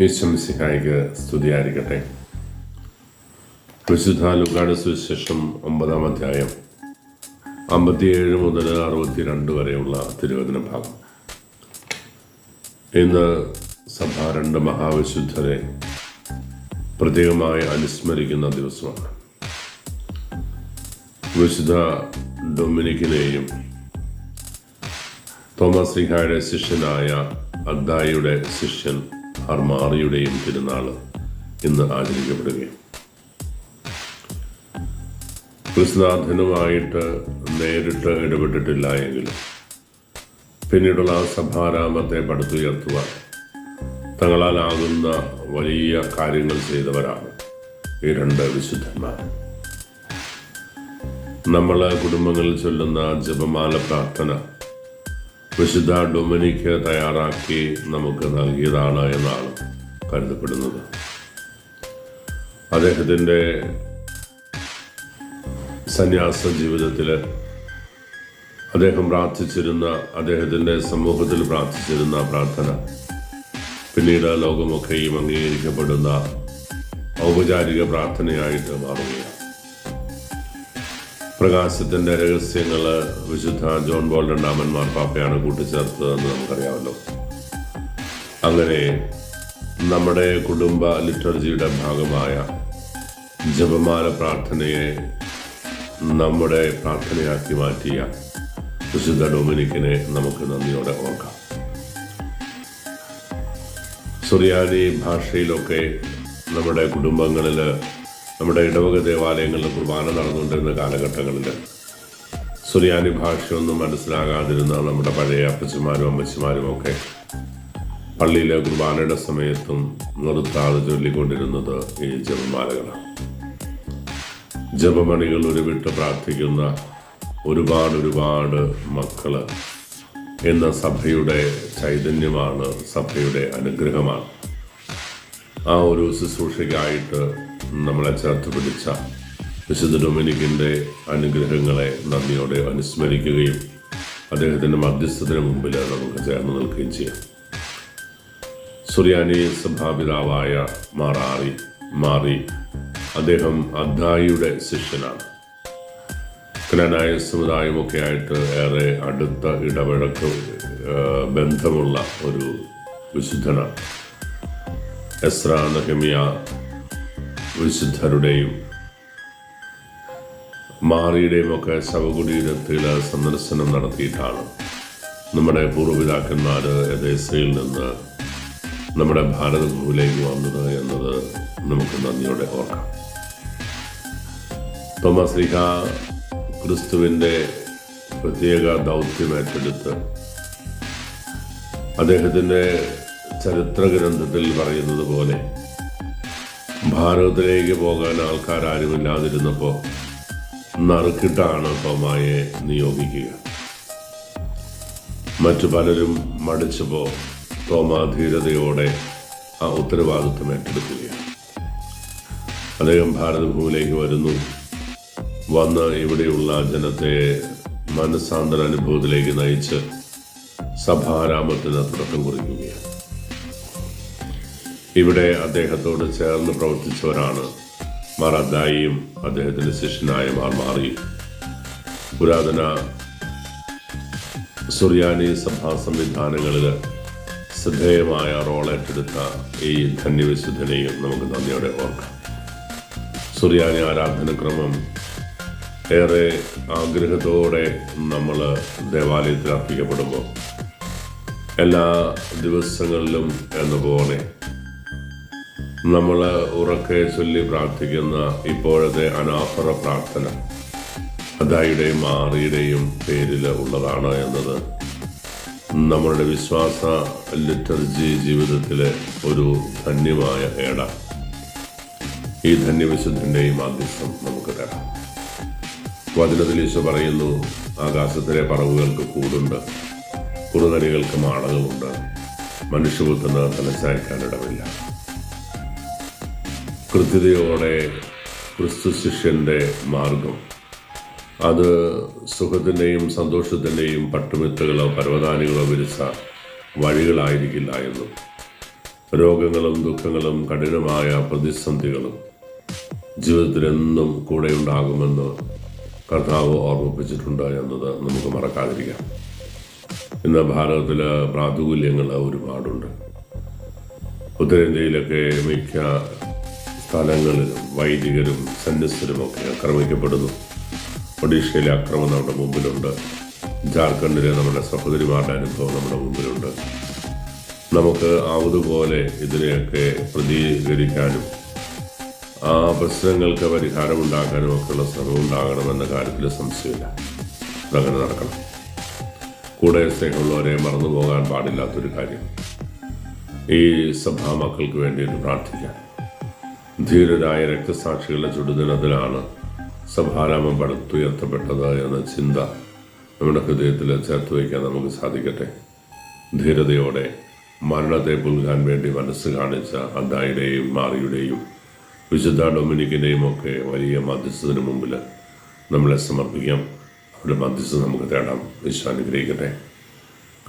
ഈശ്വംസിഹായിക്ക് സ്തുതിയായിരിക്കട്ടെ. വിശുദ്ധ ലുക്കാട് സുവിശേഷം ഒമ്പതാം അധ്യായം അമ്പത്തിയേഴ് മുതൽ അറുപത്തിരണ്ട് വരെയുള്ള തിരുവചന ഭാഗം. ഇന്ന് സഭ രണ്ട് മഹാവിശുദ്ധരെ പ്രത്യേകമായി അനുസ്മരിക്കുന്ന ദിവസമാണ്. വിശുദ്ധ ഡൊമിനിക്കിനെയും തോമസ് സിഹായുടെ ശിഷ്യനായ അദ്ദായിയുടെ ശിഷ്യൻ ഹർമാറിയുടെയും തിരുനാൾ ഇന്ന് ആചരിക്കപ്പെടുകയും ക്രിസ്തുനാഥനുമായിട്ട് നേരിട്ട് ഇടപെട്ടിട്ടില്ല എങ്കിലും പിന്നീടുള്ള ആ സഭാരാമത്തെ പടുത്തുയർത്തുവാൻ തങ്ങളാലാകുന്ന വലിയ കാര്യങ്ങൾ ചെയ്തവരാണ് ഈ രണ്ട് വിശുദ്ധന്മാർ. നമ്മളെ കുടുംബങ്ങളിൽ ചൊല്ലുന്ന ജപമാല പ്രാർത്ഥന വിശുദ്ധ ഡൊമിനിക്ക് തയ്യാറാക്കി നമുക്ക് നൽകിയതാണ് എന്നാണ് കരുതപ്പെടുന്നത്. അദ്ദേഹത്തിന്റെ സന്യാസ ജീവിതത്തിൽ അദ്ദേഹം പ്രാർത്ഥിച്ചിരുന്ന അദ്ദേഹത്തിന്റെ സമൂഹത്തിൽ പ്രാർത്ഥിച്ചിരുന്ന പ്രാർത്ഥന പിന്നീട് ലോകമൊക്കെയും അംഗീകരിക്കപ്പെടുന്ന ഔപചാരിക പ്രാർത്ഥനയായിട്ട് മാറുകയാണ്. പ്രകാശത്തിന്റെ രഹസ്യങ്ങൾ വിശുദ്ധ ജോൺ ബോൾ രണ്ടാമൻ മാർപ്പാപ്പയാണ് കൂട്ടിച്ചേർത്തതെന്ന് നമുക്കറിയാമല്ലോ. അങ്ങനെ നമ്മുടെ കുടുംബ ലിറ്റർജിയുടെ ഭാഗമായ ജപമാല പ്രാർത്ഥനയെ നമ്മുടെ പ്രാർത്ഥനയാക്കി മാറ്റിയ വിശുദ്ധ ഡൊമിനിക്കിനെ നമുക്ക് നന്ദിയോടെ ഓർക്കാം. സുറിയാനി ഭാഷയിലൊക്കെ നമ്മുടെ കുടുംബങ്ങളിൽ നമ്മുടെ ഇടവക ദേവാലയങ്ങളിൽ കുർബാന നടന്നുകൊണ്ടിരുന്ന കാലഘട്ടങ്ങളിൽ സുറിയാനി ഭാഷയൊന്നും മനസ്സിലാകാതിരുന്ന നമ്മുടെ പഴയ അപ്പച്ചമാരും അമ്മച്ചിമാരും ഒക്കെ പള്ളിയിലെ കുർബാനയുടെ സമയത്തും നിർത്താതെ ചൊല്ലിക്കൊണ്ടിരുന്നത് ഈ ജപമാലകളാണ്. ജപമണികൾ ഉരുവിട്ട് പ്രാർത്ഥിക്കുന്ന ഒരുപാട് ഒരുപാട് മക്കൾ എന്ന സഭയുടെ ചൈതന്യമാണ് സഭയുടെ അനുഗ്രഹമാണ്. ആ ഒരു ശുശ്രൂഷയ്ക്കായിട്ട് നമ്മളെ ചേർത്ത് പിടിച്ച വിശുദ്ധ ഡൊമിനിക്കിന്റെ അനുഗ്രഹങ്ങളെ നന്ദിയോടെ അനുസ്മരിക്കുകയും അദ്ദേഹത്തിന്റെ മധ്യസ്ഥത്തിന് മുമ്പിൽ നമുക്ക് ചേർന്ന് നിൽക്കുകയും ചെയ്യാം. സുറിയാനി സഭാപിതാവായ മാറാറി മാറി അദ്ദേഹം അദ്ദായിയുടെ ശിഷ്യനാണ്. ക്നാനായ സമുദായമൊക്കെ ആയിട്ട് ഏറെ അടുത്ത ഇടപഴക്ക ബന്ധമുള്ള ഒരു വിശുദ്ധനാണ്. എസ്ര നഹമിയ വിശുദ്ധരുടെയും മാറിയുടെയും ഒക്കെ ശവകുടീരത്തിൽ സന്ദർശനം നടത്തിയിട്ടാണ് നമ്മുടെ പൂർവപിതാക്കന്മാർ ദേശയിൽ നിന്ന് നമ്മുടെ ഭാരതഭൂമിയിലേക്ക് വന്നത് എന്നത് നമുക്ക് നന്ദിയോടെ ഓർക്കാം. തോമസ് ലീഹ ക്രിസ്തുവിന്റെ പ്രത്യേക ദൗത്യം ഏറ്റെടുത്ത് അദ്ദേഹത്തിന്റെ ചരിത്ര ഗ്രന്ഥത്തിൽ പറയുന്നത് പോലെ ഭാരതത്തിലേക്ക് പോകാൻ ആൾക്കാരാരുമില്ലാതിരുന്നപ്പോൾ നറുക്കിട്ടാണ് തോമായെ നിയോഗിക്കുക. മറ്റു പലരും മടിച്ചപ്പോൾ തോമ ധീരതയോടെ ആ ഉത്തരവാദിത്വം ഏറ്റെടുക്കുകയാണ്. അദ്ദേഹം ഭാരതഭൂമിയിലേക്ക് വരുന്നു. വന്ന് ഇവിടെയുള്ള ജനത്തെ മനസ്സാന്തര അനുഭവത്തിലേക്ക് നയിച്ച് സഭാരാമത്തിന് തുടക്കം കുറിക്കുകയാണ്. ഇവിടെ അദ്ദേഹത്തോട് ചേർന്ന് പ്രവർത്തിച്ചവരാണ് മറദ്ദായിയും അദ്ദേഹത്തിന്റെ ശിഷ്യനായ മാർ മാറി. പുരാതന സുറിയാനി സഭാ സംവിധാനങ്ങളിൽ ശ്രദ്ധേയമായ റോൾ ഏറ്റെടുത്ത ഈ ധന്യവിശുദ്ധനെയും നമുക്ക് നന്ദിയോടെ ഓർക്കാം. സുറിയാനി ആരാധനക്രമം ഏറെ ആഗ്രഹത്തോടെ നമ്മൾ ദേവാലയത്തിൽ അർപ്പിക്കപ്പെടുമ്പോൾ എല്ലാ ദിവസങ്ങളിലും എന്ന പോലെ നമ്മൾ ഉറക്കെ ചൊല്ലി പ്രാർത്ഥിക്കുന്ന ഇപ്പോഴത്തെ അനാഫറ പ്രാർത്ഥന. അതായുടെയും ആറിയുടെയും പേരിൽ ഉള്ളതാണ് എന്നത്. നമ്മളുടെ വിശ്വാസ ലിറ്റർജി ജീവിതത്തിലെ ഒരു ധന്യമായ ഏട. ഈ ധന്യവിശുദ്ധന്റെയും ആദ്യം നമുക്ക് തരാം. വചനത്തിൽ ഈശോ പറയുന്നു ആകാശത്തിലെ പറവുകൾക്ക് കൂടുണ്ട് കുറുതലികൾക്ക് മാടകമുണ്ട്. മനുഷ്യപുത്രന് തലച്ചായ്ക്കാനിടമില്ല കൃത്യതയോടെ ക്രിസ്തു ശിഷ്യന്റെ മാർഗം. അത് സുഖത്തിന്റെയും സന്തോഷത്തിന്റെയും പട്ടുമെത്തുകളോ പരവതാനികളോ വിരിച്ച വഴികളായിരിക്കില്ല എന്നും രോഗങ്ങളും ദുഃഖങ്ങളും കഠിനമായ പ്രതിസന്ധികളും ജീവിതത്തിലെന്നും കൂടെ ഉണ്ടാകുമെന്ന് കർത്താവ് ഓർമ്മിപ്പിച്ചിട്ടുണ്ട് എന്നത് നമുക്ക് മറക്കാതിരിക്കാം. ഇന്ന് ഭാരതത്തിൽ പ്രാതികൂല്യങ്ങൾ ഒരുപാടുണ്ട്. ഉത്തരേന്ത്യയിലൊക്കെ മിക്ക സ്ഥലങ്ങളിലും വൈദികരും സന്യസ്തരുമൊക്കെ ആക്രമിക്കപ്പെടുന്നു. ഒഡീഷയിലെ അക്രമം നമ്മുടെ മുമ്പിലുണ്ട്. ജാർഖണ്ഡിലെ നമ്മുടെ സഹോദരിമാരുടെ അനുഭവം നമ്മുടെ മുമ്പിലുണ്ട്. നമുക്ക് ആവതുപോലെ ഇതിനെയൊക്കെ പ്രതികരിക്കാനും ആ പ്രശ്നങ്ങൾക്ക് പരിഹാരമുണ്ടാക്കാനും ഒക്കെയുള്ള ശ്രമം ഉണ്ടാകണമെന്ന കാര്യത്തിൽ സംശയമില്ല. അതങ്ങനെ നടക്കണം. കൂടെ സ്നേഹമുള്ളവരെ മറന്നു പോകാൻ പാടില്ലാത്തൊരു കാര്യം. ഈ സഭാ മക്കൾക്ക് വേണ്ടിയിട്ട് പ്രാർത്ഥിക്കാം. ധീരരായ രക്തസാക്ഷികളുടെ ചുടുദിനത്തിലാണ് സഭാരാമം പടുത്തുയർത്തപ്പെട്ടത് എന്ന ചിന്ത നമ്മുടെ ഹൃദയത്തിൽ ചേർത്ത് വയ്ക്കാൻ നമുക്ക് സാധിക്കട്ടെ. ധീരതയോടെ മരണത്തെ പുൽകാൻ വേണ്ടി മനസ്സ് കാണിച്ച അദ്ദായുടെയും മാറിയുടെയും വിശുദ്ധ ഡൊമിനിക്കിന്റെയും ഒക്കെ വലിയ മധ്യസ്ഥത്തിന് മുമ്പിൽ നമ്മളെ സമർപ്പിക്കാം. അവരുടെ മധ്യസ്ഥ നമുക്ക് തേടാം. വിശ്വാനുഗ്രഹിക്കട്ടെ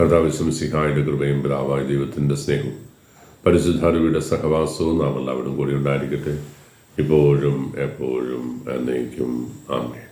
കർത്താവ് ശംസിഹായുടെ കൃപയും പിതാവായ ദൈവത്തിന്റെ സ്നേഹവും പരിശുദ്ധാരുവിയുടെ സഹവാസവും നാം എല്ലാവരും കൂടി ഉണ്ടായിരിക്കട്ടെ. ഇപ്പോഴും എപ്പോഴും എന്നേക്കും. ആമേ